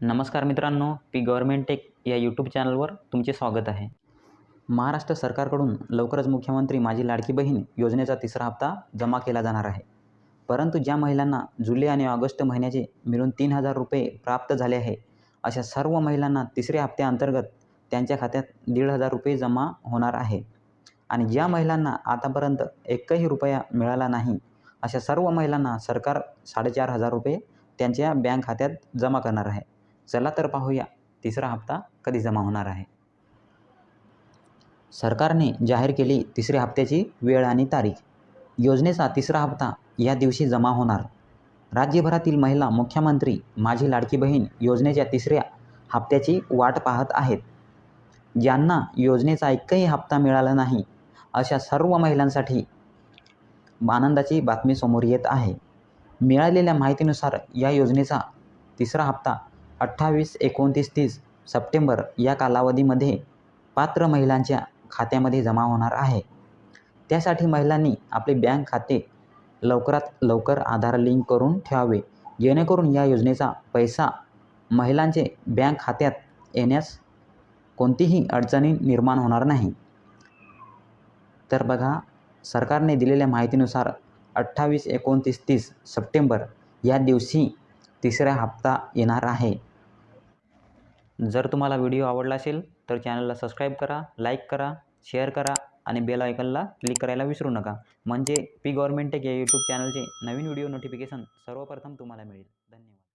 नमस्कार मित्रांनो P government tech या यूट्यूब चॅनलवर तुमचे स्वागत आहे. महाराष्ट्र सरकारकडून लवकरच मुख्यमंत्री माझी लाडकी बहीण योजनेचा तिसरा हप्ता जमा केला जाणार आहे. परंतु ज्या महिलांना जुलै आणि ऑगस्ट महिन्याचे मिळून तीन हजार रुपये प्राप्त झाले आहे अशा सर्व महिलांना तिसऱ्या हप्त्याअंतर्गत त्यांच्या खात्यात दीड हजार रुपये जमा होणार आहे. आणि ज्या महिलांना आतापर्यंत एकही रुपया मिळाला नाही अशा सर्व महिलांना सरकार साडेचार हजार रुपये त्यांच्या बँक खात्यात जमा करणार आहे. चला तर पाहूया. तिसरा हप्ता कधी जमा होणार आहे? सरकारने जाहीर केली तिसऱ्या हप्त्याची वेळ आणि तारीख. योजनेचा तिसरा हप्ता या दिवशी जमा होणार. राज्यभरातील महिला मुख्यमंत्री माझी लाडकी बहीण योजनेच्या तिसऱ्या हप्त्याची वाट पाहत आहेत. ज्यांना योजनेचा एकही हप्ता मिळाला नाही अशा सर्व महिलांसाठी आनंदाची बातमी समोर येत आहे. मिळालेल्या माहितीनुसार या योजनेचा तिसरा हप्ता अठ्ठावीस एकोणतीस तीस सप्टेंबर या कालावधीमध्ये पात्र महिलांच्या खात्यामध्ये जमा होणार आहे. त्यासाठी महिलांनी आपले बँक खाते लवकरात लवकर आधार लिंक करून ठेवावे. जेणेकरून या योजनेचा पैसा महिलांचे बँक खात्यात येण्यास कोणतीही अडचणी निर्माण होणार नाही. तर बघा सरकारने दिलेल्या माहितीनुसार अठ्ठावीस एकोणतीस तीस सप्टेंबर या दिवशी तिसरा हप्ता येणार आहे. जर तुम्हाला व्हिडिओ आवडला असेल तर चॅनलला सबस्क्राईब करा लाईक करा शेअर करा आणि बेल आयकनला क्लिक करायला विसरू नका. म्हणजे पी गव्हर्मेंट टेक या यूट्यूब चॅनलचे नवीन व्हिडिओ नोटिफिकेशन सर्वप्रथम तुम्हाला मिळेल. धन्यवाद.